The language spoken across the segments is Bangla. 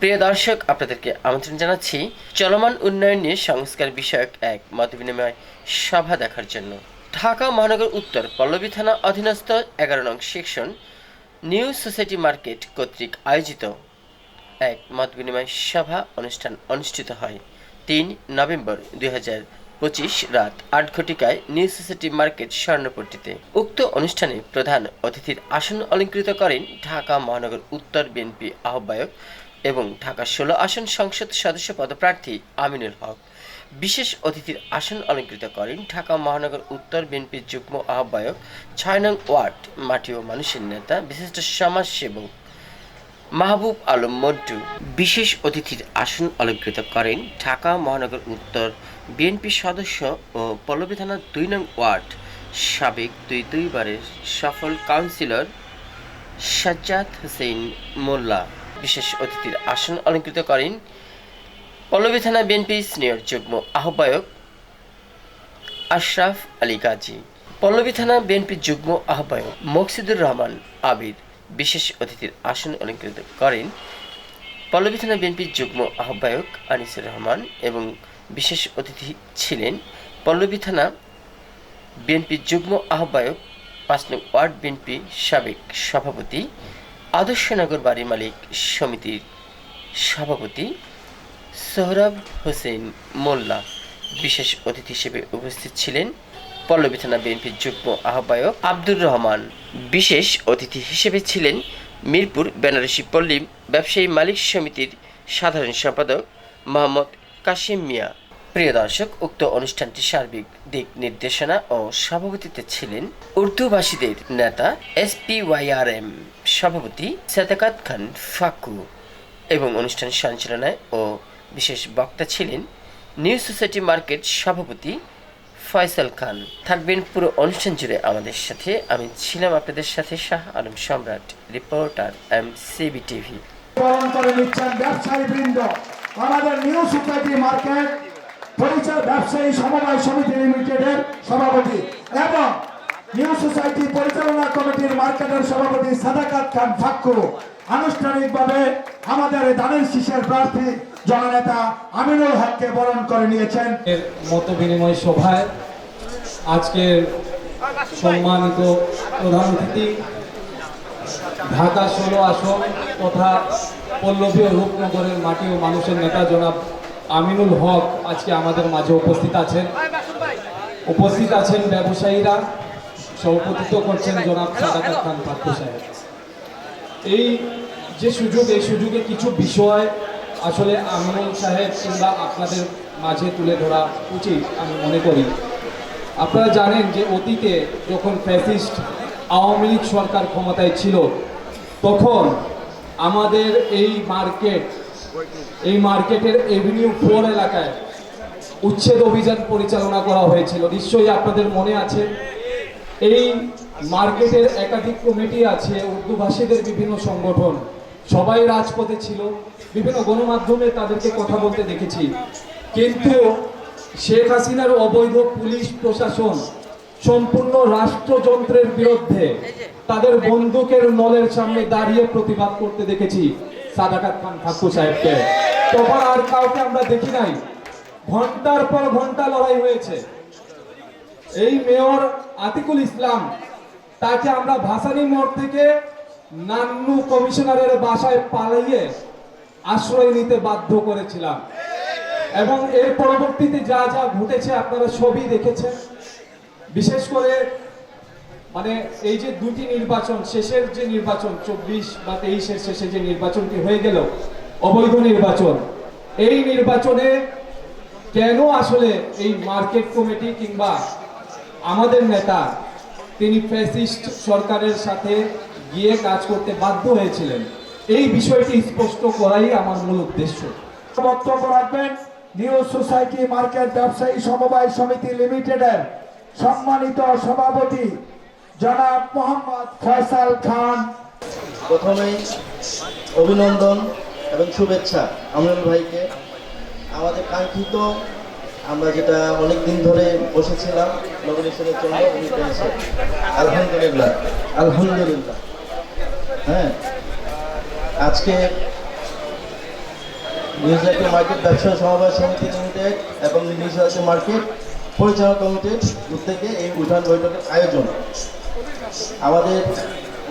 প্রিয় দর্শক, আপনাদেরকে আমন্ত্রণ জানাচ্ছি চলমান উন্নয়ন নিয়ে সংস্কার বিষয়ক এক মতবিনিময় সভা দেখার জন্য। ঢাকা মহানগর উত্তর পল্লবী থানা অধীনস্থ এগারো নং সেকশন, নিউ সোসাইটি মার্কেট কর্তৃক আয়োজিত এক মত বিনিময় সভা অনুষ্ঠান অনুষ্ঠিত হয় তিন নভেম্বর দুই পঁচিশ রাত আট ঘটিকায় নিউ সোসাইটি মার্কেট স্বর্ণপট্টিতে। উক্ত অনুষ্ঠানে প্রধান অতিথির আসন অলঙ্কৃত করেন ঢাকা মহানগর উত্তর বিএনপি আহ্বায়ক এবং ঢাকা ষোলো আসন সংসদ সদস্য পদপ্রার্থী আমিনুল হক। বিশেষ অতিথির আসন অলঙ্কৃত করেন ঢাকা মহানগর উত্তর বিএনপির যুগ্ম আহ্বায়ক, ছয় নং ওয়ার্ড, মাটি ও মানুষের নেতা, বিশিষ্ট সমাজসেবক মাহবুব আলম মন্টু বিশেষ অতিথির আসন অলঙ্কৃত করেন ঢাকা মহানগর উত্তর বিএনপি সদস্য ও পল্লবী থানার দুই নং ওয়ার্ড, সাবেক দুই দুইবারের সফল কাউন্সিলর সাজ্জাদ হোসেন মোল্লা। বিশেষ অতিথির আসন অলঙ্কৃত করেন পল্লবী থানা বিএনপি সিনিয়র যুগ্ম আহ্বায়ক আশরাফ আলী গাজী, পল্লবী থানা বিএনপি যুগ্ম আহ্বায়ক মকসিদুর রহমান আবির বিশেষ অতিথির আসন অলঙ্কৃত করেন পল্লবী থানা বিএনপির যুগ্ম আহ্বায়ক আনিসুর রহমান এবং বিশেষ অতিথি ছিলেন পল্লবী থানা বিএনপির যুগ্ম আহ্বায়ক পাঁচ নং ওয়ার্ড বিএনপি সাবেক সভাপতি আদর্শনগর বাড়ি মালিক সমিতির সভাপতি সোহরাব হোসেন মোল্লা। বিশেষ অতিথি হিসেবে উপস্থিত ছিলেন পল্লবী থানা বিএনপির যুগ্ম আহ্বায়ক আব্দুর রহমান। বিশেষ অতিথি হিসেবে ছিলেন মিরপুর বেনারসি পল্লী ব্যবসায়ী মালিক সমিতির সাধারণ সম্পাদক মোহাম্মদ কাশিম মিয়া। প্রিয় দর্শক, উক্ত অনুষ্ঠানটি সার্বিক দিক নির্দেশনা ও সভাপতিত্বে ছিলেন উর্দুভাষীদের নেতা এসপিওয়াইআরএম সভাপতি সাদাকাত খান ফাকু এবং অনুষ্ঠান সঞ্চালনায় ও বিশেষ বক্তা ছিলেন নিউ সোসাইটি মার্কেট সভাপতি ফয়সাল খান। থাকবেন পুরো অনুষ্ঠান জুড়ে আমাদের সাথে। আমি ছিলাম আপনাদের সাথে Shah Alam Samrat, reporter M CB TV আমাদের নিউ সোসাইটি মার্কেট পরিচয় ব্যবসায়ী সমবায় সমিতি লিমিটেডের সভাপতি এবং নিউ সোসাইটি পরিচালনা কমিটির মার্কেটের সভাপতি সাদাকাত খান ফাক্কু আনুষ্ঠানিকভাবে আমাদের দানের শীষের প্রার্থী জননেতা আমিনুল হককে বরণ করে নিয়েছেন। মত বিনিময় সভায় আজকের সম্মানিত প্রধান অতিথি, ঢাকা ষোলো আসন তথা পল্লবী রূপনগরের মাটি ও মানুষের নেতা জনাব আমিনুল হক আজকে আমাদের মাঝে উপস্থিত আছেন। উপস্থিত আছেন ব্যবসায়ীরা, সভাপতিত্ব করছেন জনাব সাদাকাত খান পাত্র সাহেব। এই যে সুযোগ, এই সুযোগে কিছু বিষয় আসলে আমিনুল সাহেব কিংবা আপনাদের মাঝে তুলে ধরা উচিত আমি মনে করি। আপনারা জানেন যে অতীতে যখন ফ্যাসিস্ট আওয়ামী লীগ সরকার ক্ষমতায় ছিল, তখন আমাদের এই মার্কেট এই মার্কেটের এভিনিউ ফোর এলাকায় উচ্ছেদ অভিযান পরিচালনা করা হয়েছিল। নিশ্চয়ই আপনাদের মনে আছে, এই মার্কেটের একাধিক কমিটি আছে উর্দু ভাষীদের বিভিন্ন সংগঠন, সবাই রাজপথে ছিল, বিভিন্ন গণমাধ্যমে তাদেরকে কথা বলতে দেখেছি। কিন্তু শেখ হাসিনার অবৈধ পুলিশ প্রশাসন, সম্পূর্ণ রাষ্ট্রযন্ত্রের বিরুদ্ধে তাদের বন্দুকের নলের সামনে দাঁড়িয়ে প্রতিবাদ করতে দেখেছি। সাদাকাত খান ঠাকুর সাহেবকে। তখন আর কাউকে আমরা দেখি নাই। ঘণ্টার পর ঘণ্টা লড়াই হয়েছে। এই মেয়র আতিকুল ইসলাম, তাকে আমরা ভাসানী মোড় থেকে নান্নু কমিশনারের বাসায় পালিয়ে আশ্রয় নিতে বাধ্য করেছিলাম। এবং এর পরবর্তীতে যা যা ঘটেছে আপনারা সবই দেখেছেন। বিশেষ করে মানে এই যে দুটি নির্বাচন, শেষের যে নির্বাচন, চব্বিশ বা তেইশের শেষে যে নির্বাচনটি হয়ে গেল, অবৈধ নির্বাচন, এই নির্বাচনে কেন আসলে এই মার্কেট কমিটি কিংবা আমাদের নেতা তিনি ফ্যাসিস্ট সরকারের সাথে গিয়ে কাজ করতে বাধ্য হয়েছিলেন? এই বিষয়টি স্পষ্ট করাই আমার মূল উদ্দেশ্য। বক্তব্য রাখবেন, নিউ সোসাইটি মার্কেট ব্যবসায়ী সমবায় সমিতি লিমিটেডের সম্মানিত সভাপতি জনাব মোহাম্মদ ফয়সাল খান। প্রথমেই অভিনন্দন এবং শুভেচ্ছা আমিনুল ভাইকে। আমাদের কাঙ্ক্ষিত, আমরা যেটা অনেক দিন ধরে বসেছিলাম নমিনেশনের জন্য আলহামদুলিল্লাহ আলহামদুলিল্লাহ। হ্যাঁ। আজকে নিউজ আইটি মার্কেট ব্যবসা সমবায় সমিতি লিমিটেড এবং নিউজ আইটি মার্কেট পরিচালনা কমিটির উদ্যোগে এই উঠান বৈঠকের আয়োজন। আমাদের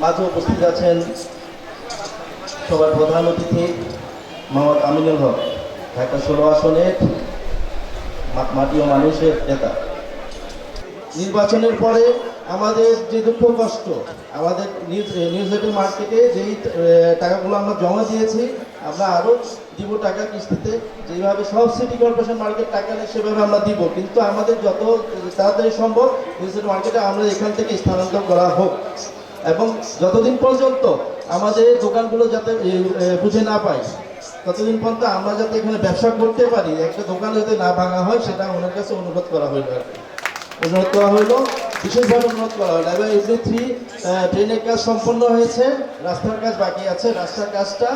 মাঝে উপস্থিত আছেন সবার প্রধান অতিথি মোহাম্মদ আমিনুল হক, ঢাকা ষোলো আসনের মাটি ও মানুষের নেতা। নির্বাচনের পরে আমাদের যে দুঃখ কষ্ট, আমাদের নিউজ নিউজ মার্কেটে যেই টাকাগুলো আমরা জমা দিয়েছি আমরা আরও দিব টাকা কিস্তিতে। যেভাবে সব সিটি কর্পোরেশন মার্কেট টাকা নেয়, সেভাবে আমরা দিব। কিন্তু আমাদের যত তাড়াতাড়ি সম্ভব এইটিন মার্কেটে আমরা এখান থেকে স্থানান্তর করা হোক। এবং যতদিন পর্যন্ত আমাদের দোকানগুলো যাতে বুঝে না পাই ততদিন পর্যন্ত আমরা যাতে এখানে ব্যবসা করতে পারি, একটা দোকান যাতে না ভাঙা হয়, সেটা ওনার কাছে অনুরোধ করা হইল আর কি। অনুরোধ করা হইল বিশেষভাবে অনুরোধ করা হলো। এবং ইউনি থ্রি ট্রেনের কাজ সম্পন্ন হয়েছে, রাস্তার কাজ বাকি আছে। রাস্তার কাজটা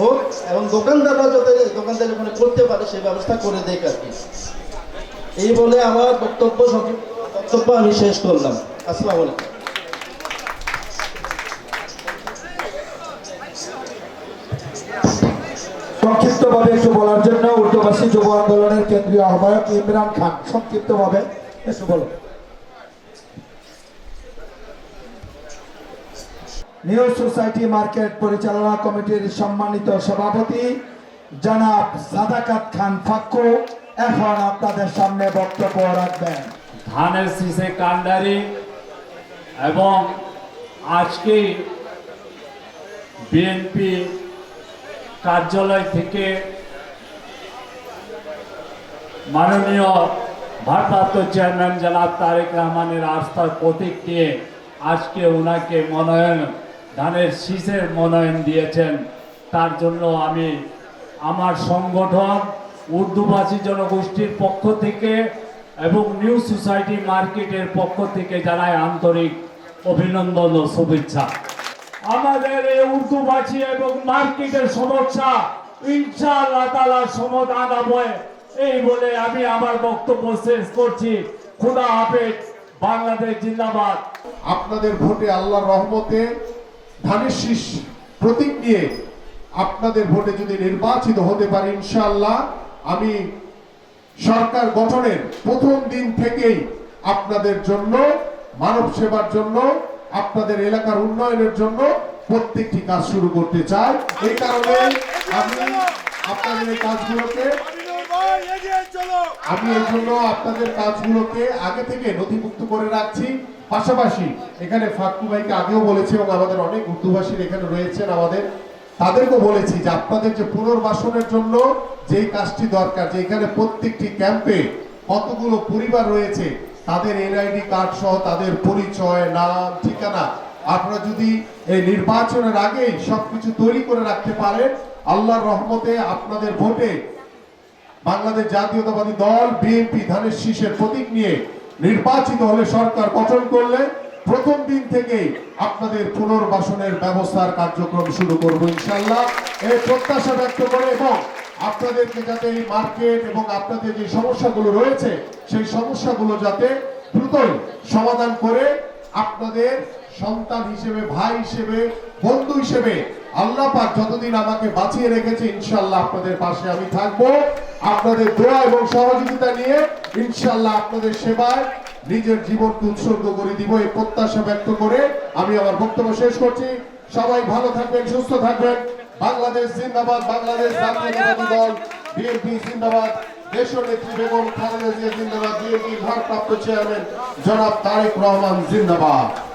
হোক এবং দোকানদাররা যাতে দোকানদার ওখানে করতে পারে, সেই ব্যবস্থা করে দেয় আর কি। এই বলে আমার বক্তব্য বক্তব্য আমি শেষ করলাম। আসসালামু আলাইকুম। সংক্ষিপ্তভাবে একটু বলার জন্য উর্দুভাষী যুব আন্দোলনের কেন্দ্রীয় আহ্বায়ক ইমরান খান, সংক্ষিপ্তভাবে। একটু বলুন নিউ সোসাইটি মার্কেট পরিচালনা কমিটির সম্মানিত সভাপতি জনাব সাদাকাত খান ফাক্কু এখন আপনাদের সামনে বক্তব্য রাখবেন। ধানের শীষে কান্ডারি এবং আজকে বিএনপি কার্যালয় থেকে মাননীয় ভারপ্রাপ্ত চেয়ারম্যান জনাব তারেক রহমানের আস্থার প্রতীক নিয়ে আজকে ওনাকে মনোনয়ন, ধানের শীষের মনোনয়ন দিয়েছেন। তার জন্য আমি আমার সংগঠন উর্দুভাষী জনগোষ্ঠীর পক্ষ থেকে এবং নিউ সোসাইটি মার্কেটের পক্ষ থেকে জানাই আন্তরিক অভিনন্দন ও শুভেচ্ছা। আমাদের এই উর্দুভাষী এবং মার্কেটের সমস্যা ইনশাআল্লাহ তালা সমাধান হবে। এই বলে আমি আমার বক্তব্য শেষ করছি। খুদা হাফেজ, বাংলাদেশ জিন্দাবাদ। আপনাদের ভোটে আল্লাহর রহমতে ধানের শীষ প্রতীক নিয়ে আপনাদের ভোটে যদি নির্বাচিত হতে পারি ইনশাআল্লাহ, আমি সরকার গঠনের প্রথম দিন থেকেই আপনাদের জন্য, মানব সেবার জন্য, আপনাদের এলাকার উন্নয়নের জন্য প্রত্যেকটি কাজ শুরু করতে চাই। এই কারণে আমি আপনাদের এই কাজগুলোকে আমি এই জন্য আপনাদের কাজগুলোকে আগে থেকে নথিভুক্ত করে রাখছি। পাশাপাশি এখানে ফাকু ভাইকে আগেও বলেছি এবং আমাদের অনেক উর্দুভাষীর এখানে রয়েছেন আমাদের। তাদেরকেও বলেছি যে আপনাদের যে পুনর্বাসনের জন্য যেই কাজটি দরকার, যে এখানে প্রত্যেকটি ক্যাম্পে কতগুলো পরিবার রয়েছে, তাদের এনআইডি কার্ড সহ তাদের পরিচয়, নাম, ঠিকানা আপনারা যদি এই নির্বাচনের আগেই সবকিছু তৈরি করে রাখতে পারেন, আল্লাহর রহমতে আপনাদের ভোটে বাংলাদেশ জাতীয়তাবাদী দল, বিএনপি ধানের শীষের প্রতীক নিয়ে নির্বাচিত হলে সরকার গঠন করলে প্রথম দিন থেকেই আপনাদের পুনর্বাসনের ব্যবস্থার কার্যক্রম শুরু করব ইনশাল্লাহ এই প্রত্যাশা ব্যক্ত করে এবং আপনাদেরকে যাতে এই মার্কেট এবং আপনাদের যে সমস্যাগুলো রয়েছে, সেই সমস্যাগুলো যাতে দ্রুতই সমাধান করে আপনাদের সন্তান হিসেবে, ভাই হিসেবে, বন্ধু হিসেবে আল্লাহ পাক যতদিন আমাকে বাঁচিয়ে রেখেছে ইনশাল্লাহ আপনাদের পাশে আমি থাকব। আপনাদের দোয়া এবং সহযোগিতা নিয়ে ইনশাল্লাহ আপনাদের সেবায় নিজের জীবনকে উৎসর্গ করে দিব। এই প্রত্যাশা ব্যক্ত করে আমি আমার বক্তব্য শেষ করছি। সবাই ভালো থাকবেন, সুস্থ থাকবেন। বাংলাদেশ জিন্দাবাদ, বাংলাদেশ জাতীয়তাবাদী দল, বিএনপি জিন্দাবাদ দেশীয় নেত্রী বেগম খালেদা জিয়া জিন্দাবাদ বিএনপি ভারপ্রাপ্ত চেয়ারম্যান জনাব তারেক রহমান জিন্দাবাদ।